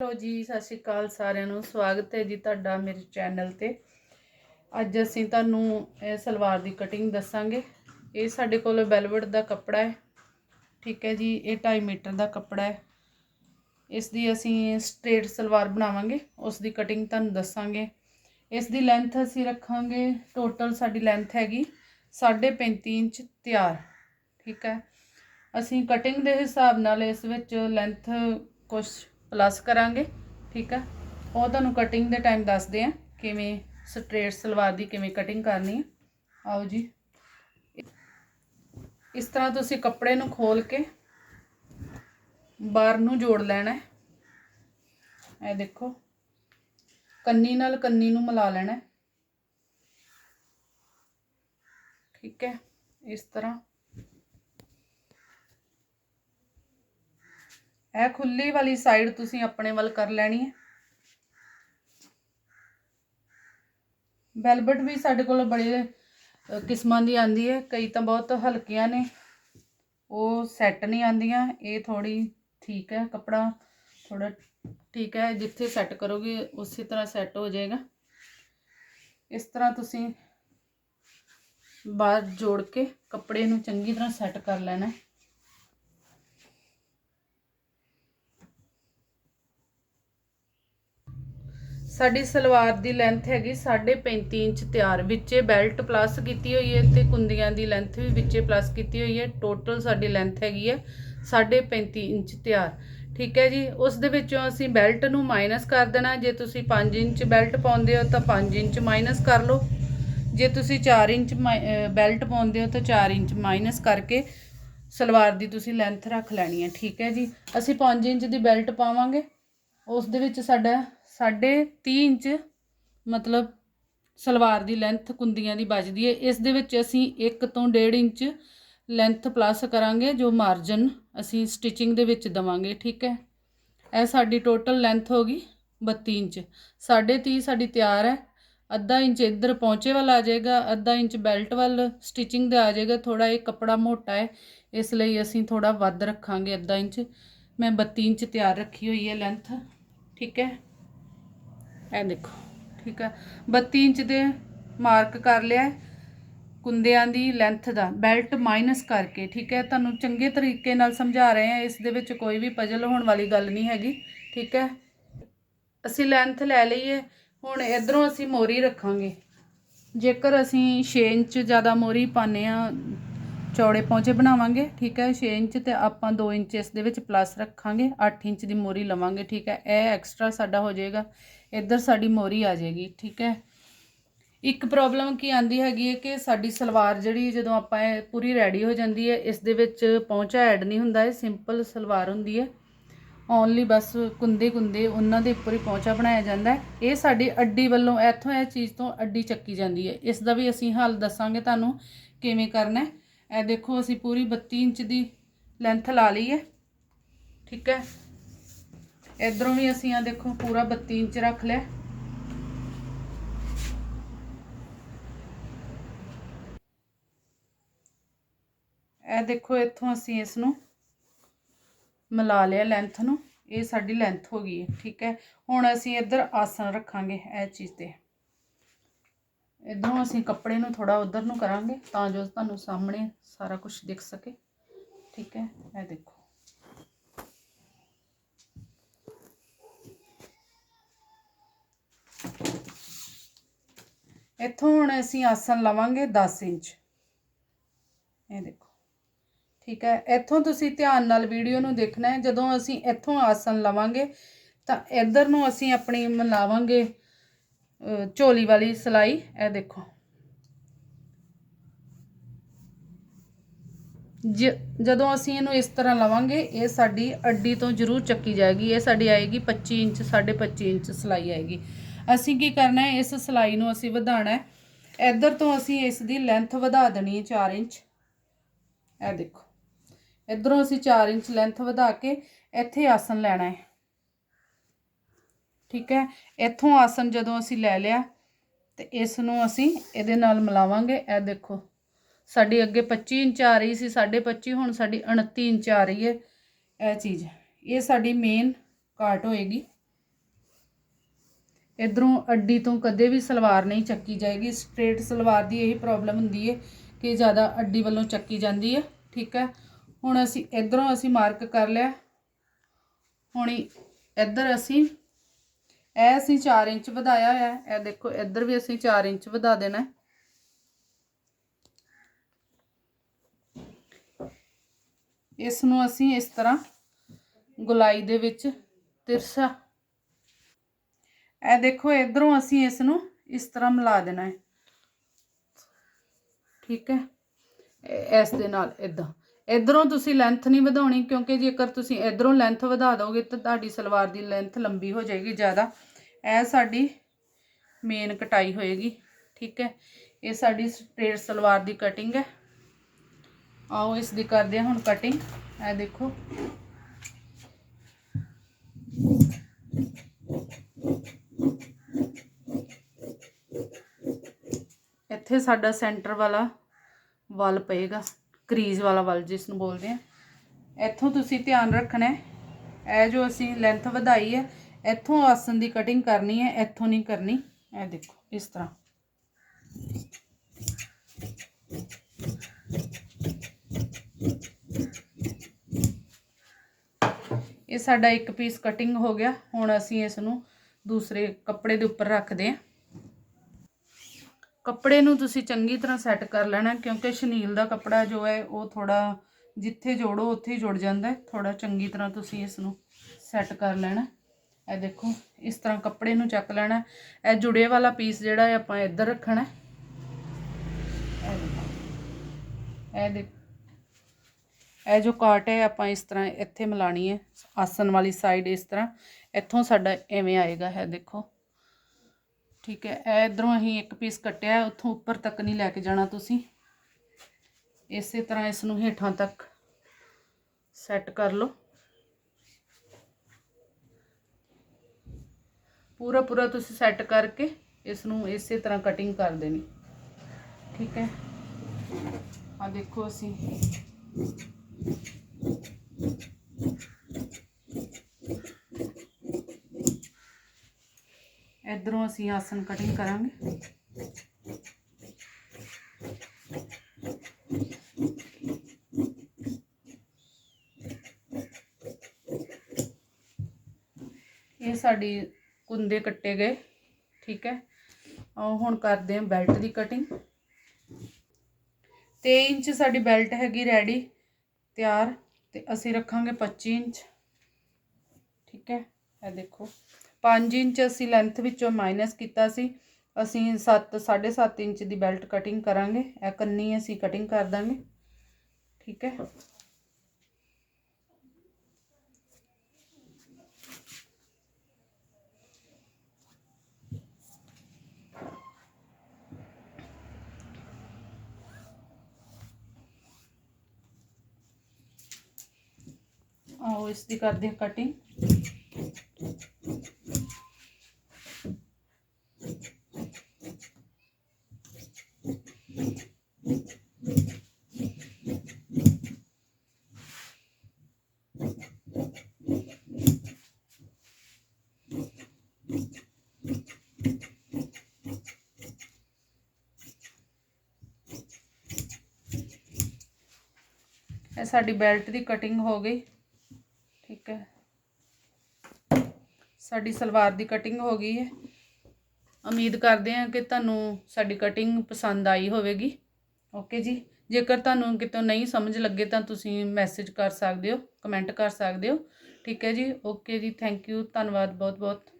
Hello ਜੀ, ਸਤਿ ਸ਼੍ਰੀ ਅਕਾਲ ਸਾਰਿਆਂ ਨੂੰ। ਸਵਾਗਤ ਹੈ ਜੀ ਤੁਹਾਡਾ ਮੇਰੇ ਚੈਨਲ ਤੇ। ਅੱਜ ਅਸੀਂ ਤੁਹਾਨੂੰ ਇਹ ਸਲਵਾਰ ਦੀ ਕਟਿੰਗ ਦੱਸਾਂਗੇ। ਇਹ ਸਾਡੇ ਕੋਲ ਵੈਲਵਟ ਦਾ ਕੱਪੜਾ ਹੈ। ਠੀਕ ਹੈ ਜੀ, ਇਹ 2.5 ਮੀਟਰ ਦਾ ਕੱਪੜਾ ਹੈ। ਇਸ ਦੀ ਅਸੀਂ ਸਟ੍ਰੇਟ ਸਲਵਾਰ ਬਣਾਵਾਂਗੇ। ਉਸ ਦੀ ਕਟਿੰਗ ਤੁਹਾਨੂੰ ਦੱਸਾਂਗੇ। ਇਸ ਦੀ ਲੈਂਥ ਅਸੀਂ ਰੱਖਾਂਗੇ। ਟੋਟਲ ਸਾਡੀ ਲੈਂਥ ਹੈਗੀ 35 ਇੰਚ ਤਿਆਰ। ਠੀਕ ਹੈ। ਅਸੀਂ ਕਟਿੰਗ ਦੇ ਹਿਸਾਬ ਨਾਲ ਇਸ ਵਿੱਚ ਲੈਂਥ ਕੁਝ ਪਲੱਸ ਕਰਾਂਗੇ, ਠੀਕ ਹੈ ਉਹ ਤੁਹਾਨੂੰ ਕਟਿੰਗ ਦੇ ਟਾਈਮ ਦੱਸਦੇ ਆ, ਕਿਵੇਂ ਸਟ੍ਰੇਟ ਸਲਵਾਰ ਦੀ ਕਿਵੇਂ ਕਟਿੰਗ ਕਰਨੀ ਹੈ ਆਓ ਜੀ। ਇਸ ਤਰ੍ਹਾਂ ਤੁਸੀਂ ਕੱਪੜੇ ਨੂੰ ਖੋਲ ਕੇ ਬਾਹਰ ਨੂੰ ਜੋੜ ਲੈਣਾ ਹੈ। ਇਹ ਦੇਖੋ, ਕੰਨੀ ਨਾਲ ਕੰਨੀ ਨੂੰ ਮਿਲਾ ਲੈਣਾ ਠੀਕ ਹੈ, ਇਸ ਤਰ੍ਹਾਂ ਇਹ ਖੁੱਲੀ ਵਾਲੀ ਸਾਈਡ ਤੁਸੀਂ ਆਪਣੇ ਵੱਲ ਕਰ ਲੈਣੀ ਹੈ। ਵੈਲਵਟ ਵੀ ਸਾਡੇ ਕੋਲ ਬੜੇ ਕਿਸਮਾਂ ਦੀ ਆਂਦੀ ਹੈ। ਕਈ ਤਾਂ ਬਹੁਤ ਹਲਕੀਆਂ ਨੇ। ਉਹ ਸੈੱਟ ਨਹੀਂ ਆਂਦੀਆਂ ਇਹ ਥੋੜੀ ਠੀਕ ਹੈ। ਕੱਪੜਾ ਥੋੜਾ ਠੀਕ ਹੈ। ਜਿੱਥੇ ਸੈੱਟ ਕਰੋਗੇ, ਉਸੇ ਤਰ੍ਹਾਂ ਸੈੱਟ ਹੋ ਜਾਏਗਾ। ਇਸ ਤਰ੍ਹਾਂ ਤੁਸੀਂ ਬਾਹਰ ਜੋੜ ਕੇ ਕੱਪੜੇ ਨੂੰ ਚੰਗੀ ਤਰ੍ਹਾਂ ਸੈੱਟ ਕਰ ਲੈਣਾ ਹੈ। ਸਾਡੀ ਸਲਵਾਰ ਦੀ ਲੈਂਥ ਹੈਗੀ 35 ਇੰਚ ਤਿਆਰ, ਵਿੱਚੇ ਬੈਲਟ ਪਲੱਸ ਕੀਤੀ ਹੋਈ ਹੈ ਤੇ ਕੁੰਦੀਆਂ ਦੀ ਲੈਂਥ ਵੀ ਵਿੱਚੇ ਪਲੱਸ ਕੀਤੀ ਹੋਈ ਹੈ। ਟੋਟਲ ਸਾਡੀ ਲੈਂਥ ਹੈਗੀ ਹੈ 35 ਇੰਚ ਤਿਆਰ। ਠੀਕ ਹੈ ਜੀ, ਉਸ ਦੇ ਵਿੱਚੋਂ ਅਸੀਂ ਬੈਲਟ ਨੂੰ ਮਾਈਨਸ ਕਰ ਦੇਣਾ। ਜੇ ਤੁਸੀਂ 5 ਇੰਚ ਬੈਲਟ ਪਾਉਂਦੇ ਹੋ ਤਾਂ 5 ਇੰਚ ਮਾਈਨਸ ਕਰ ਲਓ। ਜੇ ਤੁਸੀਂ 4 ਇੰਚ ਬੈਲਟ ਪਾਉਂਦੇ ਹੋ ਤਾਂ 4 ਇੰਚ ਮਾਈਨਸ ਕਰਕੇ ਸਲਵਾਰ ਦੀ ਤੁਸੀਂ ਲੈਂਥ ਰੱਖ ਲੈਣੀ ਹੈ। ਠੀਕ ਹੈ ਜੀ, ਅਸੀਂ 5 ਇੰਚ ਦੀ ਬੈਲਟ ਪਾਵਾਂਗੇ। ਉਸ ਦੇ ਵਿੱਚ ਸਾਡਾ ਸਾਢੇ 30 ਇੰਚ ਮਤਲਬ ਸਲਵਾਰ ਦੀ ਲੈਂਥ ਕੁੰਦੀਆਂ ਦੀ ਬਚਦੀ ਹੈ ਇਸ ਦੇ ਵਿੱਚ ਅਸੀਂ 1 ਤੋਂ 1.5 ਇੰਚ ਲੈਂਥ ਪਲੱਸ ਕਰਾਂਗੇ, ਜੋ ਮਾਰਜਨ ਅਸੀਂ ਸਟਿਚਿੰਗ ਦੇ ਵਿੱਚ ਦਵਾਂਗੇ, ਠੀਕ ਹੈ? ਇਹ ਸਾਡੀ ਟੋਟਲ ਲੈਂਥ ਹੋ ਗਈ 32 ਇੰਚ। ਸਾਢੇ 30 ਸਾਡੀ ਤਿਆਰ ਹੈ। ਅੱਧਾ ਇੰਚ ਇੱਧਰ ਪਹੁੰਚੇ ਵੱਲ ਆ ਜਾਏਗਾ, ਅੱਧਾ ਇੰਚ ਬੈਲਟ ਵੱਲ ਸਟਿਚਿੰਗ ਦਾ ਆ ਜਾਏਗਾ। ਥੋੜਾ ਇਹ ਕੱਪੜਾ ਮੋਟਾ ਹੈ, ਇਸ ਲਈ ਅਸੀਂ ਥੋੜਾ ਵੱਧ ਰੱਖਾਂਗੇ ਅੱਧਾ ਇੰਚ। ਮੈਂ 32 ਇੰਚ ਤਿਆਰ ਰੱਖੀ ਹੋਈ ਹੈ ਲੈਂਥ ਠੀਕ ਹੈ? ਇਹ ਦੇਖੋ, ਠੀਕ ਹੈ 32 ਇੰਚ ਦੇ ਮਾਰਕ ਕਰ ਲਿਆ ਕੁੰਦਿਆਂ ਦੀ ਲੈਂਥ ਦਾ ਬੈਲਟ ਮਾਈਨਸ ਕਰਕੇ, ਠੀਕ ਹੈ। ਤੁਹਾਨੂੰ ਚੰਗੇ ਤਰੀਕੇ ਨਾਲ ਸਮਝਾ ਰਹੇ ਹਾਂ, ਇਸ ਦੇ ਵਿੱਚ ਕੋਈ ਵੀ ਪਜਲ ਹੋਣ ਵਾਲੀ ਗੱਲ ਨਹੀਂ ਹੈਗੀ, ਠੀਕ ਹੈ। ਅਸੀਂ ਲੈਂਥ ਲੈ ਲਈਏ, ਹੁਣ ਇਧਰੋਂ ਅਸੀਂ ਮੋਰੀ ਰੱਖਾਂਗੇ। ਜੇਕਰ ਅਸੀਂ 6 ਇੰਚ ਜ਼ਿਆਦਾ ਮੋਰੀ ਪਾਉਂਦੇ ਆ ਚੌੜੇ ਪੌਂਚੇ ਬਣਾਵਾਂਗੇ, ਠੀਕ ਹੈ? 6 ਇੰਚ ਤੇ ਆਪਾਂ 2 ਇੰਚ ਇਸ ਦੇ ਵਿੱਚ ਪਲੱਸ ਰੱਖਾਂਗੇ 8 ਇੰਚ ਦੀ ਮੋਰੀ ਲਵਾਂਗੇ, ਠੀਕ ਹੈ? ਇਹ ਐਕਸਟਰਾ ਸਾਡਾ ਹੋ ਜਾਏਗਾ, ਇੱਧਰ ਸਾਡੀ ਮੋਰੀ ਆ ਜਾਏਗੀ, ਠੀਕ ਹੈ? ਇੱਕ ਪ੍ਰੋਬਲਮ ਕੀ ਆਂਦੀ ਹੈਗੀ ਹੈ ਕਿ ਸਾਡੀ ਸਲਵਾਰ ਜਿਹੜੀ ਜਦੋਂ ਆਪਾਂ ਇਹ ਪੂਰੀ ਰੈਡੀ ਹੋ ਜਾਂਦੀ ਹੈ, ਇਸ ਦੇ ਵਿੱਚ ਪੌਂਚਾ ਐਡ ਨਹੀਂ ਹੁੰਦਾ, ਇਹ ਸਿੰਪਲ ਸਲਵਾਰ ਹੁੰਦੀ ਹੈ। ਓਨਲੀ ਬਸ ਕੁੰਦੇ ਕੁੰਦੇ ਉਹਨਾਂ ਦੇ ਉੱਪਰ ਹੀ ਪੌਂਚਾ ਬਣਾਇਆ ਜਾਂਦਾ ਹੈ। ਇਹ ਸਾਡੀ ਅੱਡੀ ਵੱਲੋਂ, ਇੱਥੋਂ ਇਹ ਚੀਜ਼ ਤੋਂ ਅੱਡੀ ਚੱਕੀ ਜਾਂਦੀ ਹੈ। ਇਸ ਦਾ ਵੀ ਅਸੀਂ ਹੱਲ ਦੱਸਾਂਗੇ ਤੁਹਾਨੂੰ ਕਿਵੇਂ ਕਰਨਾ ਹੈ। ਇਹ ਦੇਖੋ ਅਸੀਂ ਪੂਰੀ 32 ਇੰਚ ਦੀ ਲੈਂਥ ਲਾ ਲਈ ਹੈ। ਠੀਕ ਹੈ। ਇਧਰੋਂ ਵੀ ਅਸੀਂ ਆ ਦੇਖੋ ਪੂਰਾ 32 ਇੰਚ ਰੱਖ ਲਿਆ। ਇਹ ਦੇਖੋ ਇੱਥੋਂ ਅਸੀਂ ਇਸ ਨੂੰ ਮਿਲਾ ਲਿਆ ਲੈਂਥ ਨੂੰ। ਇਹ ਸਾਡੀ ਲੈਂਥ ਹੋ ਗਈ ਹੈ। ਠੀਕ ਹੈ। ਹੁਣ ਅਸੀਂ ਇੱਧਰ ਆਸਣ ਰੱਖਾਂਗੇ ਇਹ ਚੀਜ਼ ਤੇ। ਇਧਰੋਂ ਅਸੀਂ ਕੱਪੜੇ ਨੂੰ ਥੋੜਾ ਉਧਰ ਨੂੰ ਕਰਾਂਗੇ ਤਾਂ ਜੋ ਤੁਹਾਨੂੰ ਸਾਹਮਣੇ ਸਾਰਾ ਕੁਝ ਦਿਖ ਸਕੇ। ਠੀਕ ਹੈ, ਇਹ ਦੇਖੋ। ਇੱਥੋਂ ਹੁਣ ਅਸੀਂ ਆਸਨ ਲਵਾਂਗੇ 10 ਇੰਚ। ਇਹ ਦੇਖੋ। ਠੀਕ ਹੈ, ਇੱਥੋਂ ਤੁਸੀਂ ਧਿਆਨ ਨਾਲ ਵੀਡੀਓ ਨੂੰ ਦੇਖਣਾ ਹੈ। ਜਦੋਂ ਅਸੀਂ ਇੱਥੋਂ ਆਸਨ ਲਵਾਂਗੇ ਤਾਂ ਇੱਧਰ ਨੂੰ ਅਸੀਂ ਆਪਣੀ ਮਿਲਾਵਾਂਗੇ ਝੋਲੀ ਵਾਲੀ ਸਲਾਈ, ਇਹ ਦੇਖੋ। ਜ- ਜਦੋਂ ਅਸੀਂ ਇਹਨੂੰ ਇਸ ਤਰ੍ਹਾਂ ਲਵਾਂਗੇ, ਇਹ ਸਾਡੀ ਅੱਡੀ ਤੋਂ ਜ਼ਰੂਰ ਚੱਕੀ ਜਾਏਗੀ। ਇਹ ਸਾਡੀ ਆਏਗੀ 25 ਇੰਚ 25.5 ਇੰਚ ਸਲਾਈ ਆਏਗੀ। ਅਸੀਂ ਕੀ ਕਰਨਾ ਹੈ, ਇਸ ਸਲਾਈ ਨੂੰ ਅਸੀਂ ਵਧਾਉਣਾ ਹੈ। ਇੱਧਰ ਤੋਂ ਅਸੀਂ ਇਸ ਦੀ ਲੈਂਥ ਵਧਾ ਦੇਣੀ ਹੈ 4 ਇੰਚ। ਇਹ ਦੇਖੋ। ਇਧਰੋਂ ਅਸੀਂ 4 ਇੰਚ ਲੈਂਥ ਵਧਾ ਕੇ ਇੱਥੇ ਆਸਨ ਲੈਣਾ ਹੈ। ਠੀਕ ਹੈ? ਇੱਥੋਂ ਆਸਨ ਜਦੋਂ ਅਸੀਂ ਲੈ ਲਿਆ ਤੇ ਇਸ ਨੂੰ ਅਸੀਂ ਇਹਦੇ ਨਾਲ ਮਿਲਾਵਾਂਗੇ। ਇਹ ਦੇਖੋ, ਸਾਡੀ ਅੱਗੇ 25 ਇੰਚ ਆ ਰਹੀ ਸੀ 25 ਹੁਣ ਸਾਡੀ 29 ਇੰਚ ਆ ਰਹੀ ਹੈ। ਇਹ ਚੀਜ਼ ਇਹ ਸਾਡੀ ਮੇਨ ਕਾਟ ਹੋਏਗੀ। ਇਧਰੋਂ ਅੱਡੀ ਤੋਂ ਕਦੇ ਵੀ ਸਲਵਾਰ ਨਹੀਂ ਚੱਕੀ ਜਾਏਗੀ। ਸਟ੍ਰੇਟ ਸਲਵਾਰ ਦੀ ਇਹੀ ਪ੍ਰੋਬਲਮ ਹੁੰਦੀ ਹੈ ਕਿ ਜ਼ਿਆਦਾ ਅੱਡੀ ਵੱਲੋਂ ਚੱਕੀ ਜਾਂਦੀ ਹੈ। ਠੀਕ ਹੈ? ਹੁਣ ਅਸੀਂ ਇਧਰੋਂ ਅਸੀਂ ਮਾਰਕ ਕਰ ਲਿਆ। ਹੁਣ ਇੱਧਰ ਅਸੀਂ ਇਹ ਅਸੀਂ 4 ਇੰਚ ਵਧਾਇਆ ਹੋਇਆ ਹੈ। ਇਹ ਦੇਖੋ, ਇੱਧਰ ਵੀ ਅਸੀਂ 4 ਇੰਚ ਵਧਾ ਦੇਣਾ ਹੈ। ਇਸ ਨੂੰ ਅਸੀਂ ਇਸ ਤਰ੍ਹਾਂ ਗੁਲਾਈ ਦੇ ਵਿੱਚ ਤਿਰਛਾ ਇਹ ਦੇਖੋ, ਇਧਰੋਂ ਅਸੀਂ ਇਸ ਨੂੰ ਇਸ ਤਰ੍ਹਾਂ ਮਿਲਾ ਦੇਣਾ ਹੈ। ਠੀਕ ਹੈ? ਇਸ ਦੇ ਨਾਲ ਇਦਾਂ। ਇਧਰੋਂ ਤੁਸੀਂ ਲੈਂਥ ਨਹੀਂ ਵਧਾਉਣੀ, ਕਿਉਂਕਿ ਜੇਕਰ ਤੁਸੀਂ ਇਧਰੋਂ ਲੈਂਥ ਵਧਾ ਦੋਗੇ ਤਾਂ ਤੁਹਾਡੀ ਸਲਵਾਰ ਦੀ ਲੈਂਥ ਲੰਬੀ ਹੋ ਜਾਏਗੀ ਜ਼ਿਆਦਾ। ਇਹ ਸਾਡੀ ਮੇਨ ਕਟਾਈ ਹੋਏਗੀ, ਠੀਕ ਹੈ? ਇਹ ਸਾਡੀ ਸਟ੍ਰੇਟ ਸਲਵਾਰ ਦੀ ਕਟਿੰਗ ਹੈ। ਆਓ ਇਸ ਦੀ ਕਰਦੇ ਹਾਂ ਹੁਣ ਕਟਿੰਗ ਇਹ ਦੇਖੋ। ਇੱਥੇ ਸਾਡਾ ਸੈਂਟਰ ਵਾਲਾ ਵੱਲ ਪਏਗਾ ਕਰੀਜ਼ ਵਾਲਾ ਵੱਲ ਜਿਸ ਨੂੰ ਬੋਲਦੇ ਆ ਇੱਥੋਂ ਤੁਸੀਂ ਧਿਆਨ ਰੱਖਣਾ ਹੈ। ਇਹ ਜੋ ਅਸੀਂ ਲੈਂਥ ਵਧਾਈ ਹੈ ਇੱਥੋਂ ਆਸਨ ਦੀ ਕਟਿੰਗ ਕਰਨੀ ਹੈ, ਇੱਥੋਂ ਨਹੀਂ ਕਰਨੀ। ਇਹ ਦੇਖੋ, ਇਸ ਤਰ੍ਹਾਂ। ਇਹ ਸਾਡਾ ਇੱਕ ਪੀਸ ਕਟਿੰਗ ਹੋ ਗਿਆ। ਹੁਣ ਅਸੀਂ ਇਸ ਨੂੰ ਦੂਸਰੇ ਕੱਪੜੇ ਦੇ ਉੱਪਰ ਰੱਖਦੇ ਹਾਂ। ਕੱਪੜੇ ਨੂੰ ਤੁਸੀਂ ਚੰਗੀ ਤਰ੍ਹਾਂ ਸੈੱਟ ਕਰ ਲੈਣਾ, ਕਿਉਂਕਿ ਸ਼ਨੀਲ ਦਾ ਕੱਪੜਾ ਜੋ ਹੈ, ਉਹ ਥੋੜਾ ਜਿੱਥੇ ਜੋੜੋ, ਉੱਥੇ ਹੀ ਜੁੜ ਜਾਂਦਾ ਹੈ। ਥੋੜਾ ਚੰਗੀ ਤਰ੍ਹਾਂ ਤੁਸੀਂ ਇਸ ਨੂੰ ਸੈੱਟ ਕਰ ਲੈਣਾ। ਇਹ ਦੇਖੋ, ਇਸ ਤਰ੍ਹਾਂ ਕੱਪੜੇ ਨੂੰ ਚੱਕ ਲੈਣਾ ਇਹ ਜੁੜੇ ਵਾਲਾ ਪੀਸ ਜਿਹੜਾ ਹੈ ਆਪਾਂ ਇੱਧਰ ਰੱਖਣਾ ਇਹ ਦੇਖੋ, ਇਹ ਦੇਖ ਇਹ ਜੋ ਕਾਟ ਹੈ, ਆਪਾਂ ਇਸ ਤਰ੍ਹਾਂ ਇੱਥੇ ਮਿਲਾਣੀ ਹੈ। ਆਸਨ ਵਾਲੀ ਸਾਈਡ ਇਸ ਤਰ੍ਹਾਂ। ਇੱਥੋਂ ਸਾਡਾ ਐਵੇਂ ਆਏਗਾ ਹੈ ਦੇਖੋ। ਠੀਕ ਹੈ, ਇਹ ਇਧਰੋਂ ਅਸੀਂ ਇੱਕ ਪੀਸ ਕੱਟਿਆ ਉੱਥੋਂ ਉੱਪਰ ਤੱਕ ਨਹੀਂ ਲੈ ਕੇ ਜਾਣਾ ਤੁਸੀਂ। ਇਸੇ ਤਰ੍ਹਾਂ ਇਸ ਨੂੰ ਹੇਠਾਂ ਤੱਕ ਸੈੱਟ ਕਰ ਲਓ। ਪੂਰਾ ਪੂਰਾ ਤੁਸੀਂ ਸੈੱਟ ਕਰਕੇ ਇਸ ਨੂੰ ਇਸੇ ਤਰ੍ਹਾਂ ਕਟਿੰਗ ਕਰ ਦੇਣੀ। ਠੀਕ ਹੈ? ਆ ਦੇਖੋ ਅਸੀਂ। ਇਧਰੋਂ ਅਸੀਂ ਆਸਨ ਕਟਿੰਗ ਕਰਾਂਗੇ। ਇਹ ਸਾਡੀ ਕੁੰਦੇ ਕੱਟੇ ਗਏ, ਠੀਕ ਹੈ। ਆਓ ਹੁਣ ਕਰਦੇ ਹਾਂ ਬੈਲਟ ਦੀ ਕਟਿੰਗ 23 ਇੰਚ ਸਾਡੀ ਬੈਲਟ ਹੈਗੀ ਰੈਡੀ ਤਿਆਰ, ਤੇ ਅਸੀਂ ਰੱਖਾਂਗੇ 25 ਇੰਚ। ਠੀਕ ਹੈ, ਇਹ ਦੇਖੋ। 5 ਇੰਚ ਅਸੀਂ ਲੈਂਥ ਵਿੱਚੋਂ ਮਾਈਨਸ ਕੀਤਾ ਸੀ। ਅਸੀਂ 7 7.5 ਇੰਚ ਦੀ ਬੈਲਟ ਕਟਿੰਗ ਕਰਾਂਗੇ। ਇਹ ਕੰਨੀ ਅਸੀਂ ਕਟਿੰਗ ਕਰ ਦਾਂਗੇ। ਠੀਕ ਹੈ। ਆਓ ਇਸ ਦੀ ਕਰਦੇ ਹਾਂ ਕਟਿੰਗ ਇਹ ਸਾਡੀ ਬੈਲਟ ਦੀ ਕਟਿੰਗ ਹੋ ਗਈ ਠੀਕ ਹੈ ਸਾਡੀ ਸਲਵਾਰ ਦੀ ਕਟਿੰਗ ਹੋ ਗਈ ਹੈ। ਉਮੀਦ ਕਰਦੇ ਹਾਂ ਕਿ ਤੁਹਾਨੂੰ ਸਾਡੀ ਕਟਿੰਗ ਪਸੰਦ ਆਈ ਹੋਵੇਗੀ। ਓਕੇ ਜੀ। ਜੇਕਰ ਤੁਹਾਨੂੰ ਕਿਤੋਂ ਨਹੀਂ ਸਮਝ ਲੱਗੇ ਤਾਂ ਤੁਸੀਂ ਮੈਸੇਜ ਕਰ ਸਕਦੇ ਹੋ ਕਮੈਂਟ ਕਰ ਸਕਦੇ ਹੋ। ਠੀਕ ਹੈ ਜੀ। ਓਕੇ ਜੀ। ਥੈਂਕ ਯੂ ਧੰਨਵਾਦ। ਬਹੁਤ ਬਹੁਤ